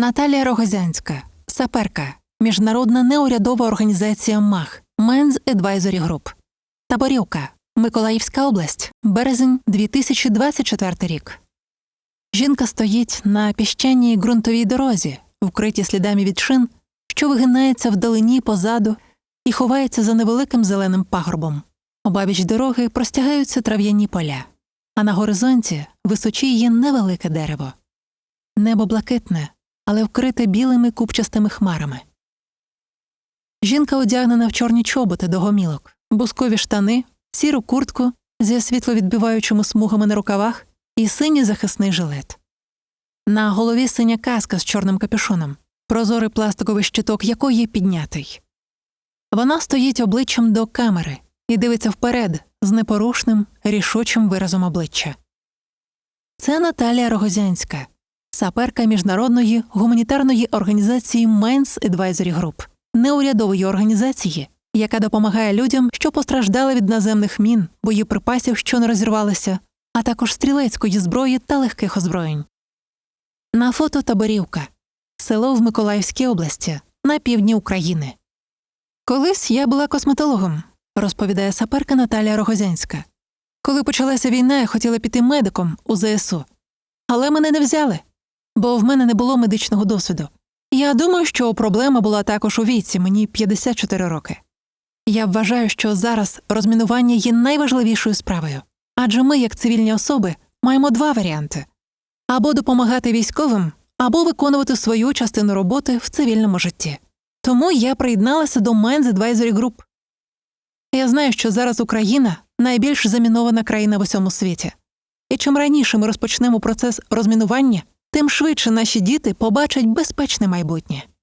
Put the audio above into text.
Наталія Рогозянська, саперка, міжнародна неурядова організація МАГ, Men's Advisory Group. Таборівка, Миколаївська область, березень 2024 рік. Жінка стоїть на піщаній ґрунтовій дорозі, вкритій слідами від шин, що вигинається вдалині позаду і ховається за невеликим зеленим пагорбом. Обабіч дороги простягаються трав'яні поля, а на горизонті височіє невелике дерево. Небо блакитне, але вкрите білими купчастими хмарами. Жінка одягнена в чорні чоботи до гомілок, бускові штани, сіру куртку зі світловідбиваючими смугами на рукавах і синій захисний жилет. На голові синя каска з чорним капюшоном, прозорий пластиковий щиток якої піднятий. Вона стоїть обличчям до камери і дивиться вперед з непорушним, рішучим виразом обличчя. Це Наталія Рогозянська, саперка міжнародної гуманітарної організації Men's Advisory Group, неурядової організації, яка допомагає людям, що постраждали від наземних мін, боєприпасів, що не розірвалися, а також стрілецької зброї та легких озброєнь. На фото таборівка село в Миколаївській області на півдні України. Колись я була косметологом, розповідає саперка Наталія Рогозянська. Коли почалася війна, я хотіла піти медиком у ЗСУ, але мене не взяли, бо в мене не було медичного досвіду. Я думаю, що проблема була також у віці, мені 54 роки. Я вважаю, що зараз розмінування є найважливішою справою, адже ми, як цивільні особи, маємо два варіанти: або допомагати військовим, або виконувати свою частину роботи в цивільному житті. Тому я приєдналася до Men's Advisory Group. Я знаю, що зараз Україна найбільш замінована країна в усьому світі. І чим раніше ми розпочнемо процес розмінування, тим швидше наші діти побачать безпечне майбутнє.